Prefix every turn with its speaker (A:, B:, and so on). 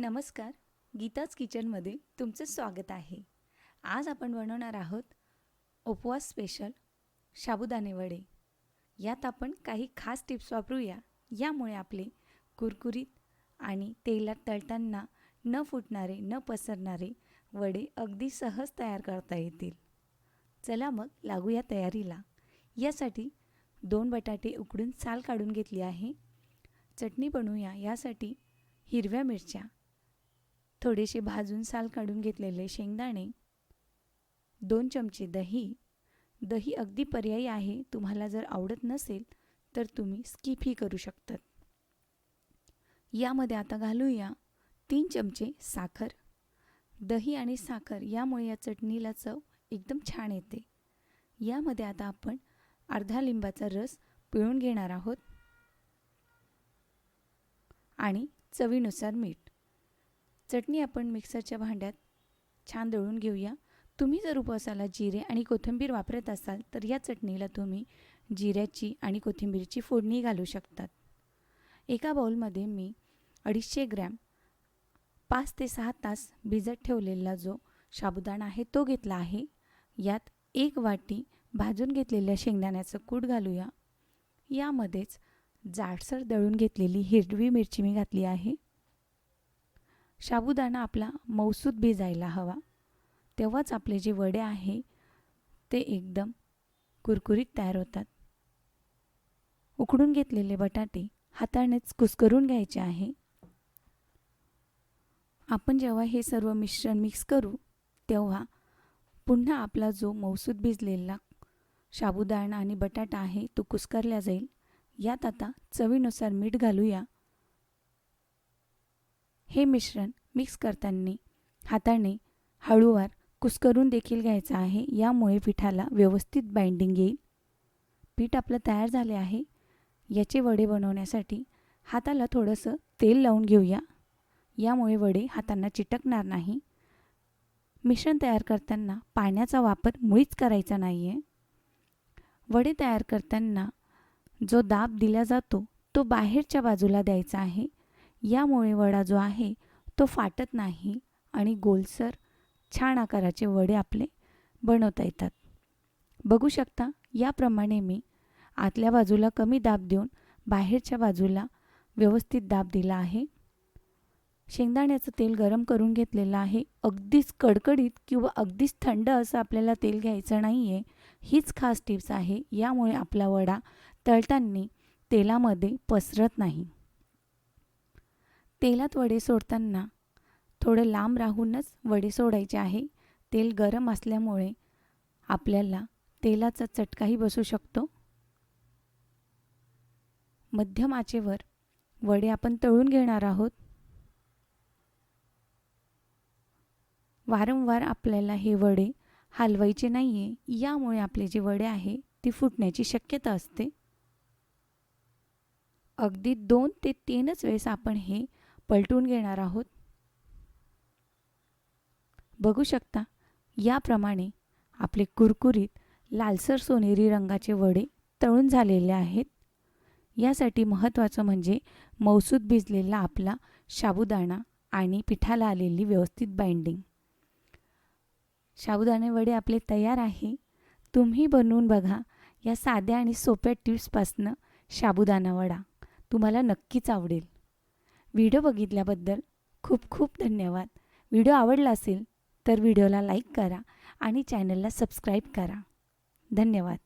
A: नमस्कार. गीताज किचनमध्ये तुमचं स्वागत आहे. आज आपण बनवणार आहोत उपवास स्पेशल साबुदाणे वडे. यात आपण काही खास टिप्स वापरूया. यामुळे आपले कुरकुरीत आणि तेलात तळताना न फुटणारे न पसरणारे वडे अगदी सहज तयार करता येतील. चला मग लागूया तयारीला. यासाठी दोन बटाटे उकडून साल काढून घेतली आहे. चटणी बनवूया. यासाठी हिरव्या मिरच्या थोडेसे भाजून साल काढून घेतलेले शेंगदाणे दोन चमचे दही दही अगदी पर्यायी आहे तुम्हाला जर आवडत नसेल तर तुम्ही स्किपही करू शकतात. यामध्ये आता घालूया तीन चमचे साखर. दही आणि साखर यामुळे या चटणीला चव एकदम छान येते. यामध्ये आता आपण अर्धा लिंबाचा रस पिळून घेणार आहोत आणि चवीनुसार मीठ. चटणी आपण मिक्सरच्या भांड्यात छान दळून घेऊया. तुम्ही जर उपवासाला जिरे आणि कोथिंबीर वापरत असाल तर या चटणीला तुम्ही जिऱ्याची आणि कोथिंबीरची फोडणी घालू शकतात. एका बाउलमध्ये मी अडीचशे ग्रॅम पाच ते सहा तास भिजत ठेवलेला जो साबुदाणा आहे तो घेतला आहे. यात एक वाटी भाजून घेतलेल्या शेंगदाण्याचं कूट घालूया. यामध्येच जाडसर दळून घेतलेली हिरवी मिरची मी घातली आहे. साबुदाणा आपला मौसूद भिजायला हवा. तेव्हाच आपले जे वडे आहे ते एकदम कुरकुरीत तयार होतात. उकडून घेतलेले बटाटे हातानेच कुस्करून घ्यायचे आहे. आपण जेव्हा हे सर्व मिश्रण मिक्स करू तेव्हा पुन्हा आपला जो मौसूद भिजलेला साबुदाणा आणि बटाटा आहे तो कुस्करला जाईल. यात आता चवीनुसार मीठ घालूया. हे मिश्रण मिक्स करताना हाताने हळूवार कुस्करून देखील घ्यायचं आहे. यामुळे पिठाला व्यवस्थित बाइंडिंग येईल. पीठ आपलं तयार झाले आहे. याचे वडे बनवण्यासाठी हाताला थोडंसं तेल लावून घेऊया. यामुळे वडे हातांना चिटकणार नाही. मिश्रण तयार करताना पाण्याचा वापर मुळीच करायचा नाही आहे वडे तयार करताना जो दाब दिला जातो तो बाहेरच्या बाजूला द्यायचा आहे. यामुळे वडा जो आहे तो फाटत नाही आणि गोलसर छान आकाराचे वडे आपले बनवता येतात. बघू शकता याप्रमाणे मी आतल्या बाजूला कमी दाब देऊन बाहेरच्या बाजूला व्यवस्थित दाब दिला आहे. शेंगदाण्याचं तेल गरम करून घेतलेलं आहे. अगदीच कडकडीत किंवा अगदीच थंड असं आपल्याला तेल घ्यायचं नाही आहे हीच खास टिप्स आहे. यामुळे आपला वडा तळताना तेलामध्ये पसरत नाही. तेलात वडे सोडताना थोडं लांब राहूनच वडे सोडायचे आहे. तेल गरम असल्यामुळे आपल्याला तेलाचा चटकाही बसू शकतो. मध्यम आचेवर वडे आपण तळून घेणार आहोत. वारंवार आपल्याला हे वडे हलवायचे नाही आहे यामुळे आपले जे वडे आहे ती फुटण्याची शक्यता असते. अगदी दोन ते तीनच वेळेस आपण हे पलटून घेणार आहोत? बघू शकता याप्रमाणे आपले कुरकुरीत लालसर सोनेरी रंगाचे वडे तळून झालेले आहेत. यासाठी महत्त्वाचं म्हणजे मौसूद भिजलेला आपला साबुदाणा आणि पिठाला आलेली व्यवस्थित बाइंडिंग साबुदाणे वडे आपले तयार आहे. तुम्ही बनवून बघा या साध्या आणि सोप्या टिप्सपासनं साबुदाणा वडा. तुम्हाला नक्कीच आवडेल. व्हिडिओ बघितल्याबद्दल खूप खूप धन्यवाद. व्हिडिओ आवडला असेल तर व्हिडिओला लाईक करा आणि चॅनलला सबस्क्राईब करा. धन्यवाद.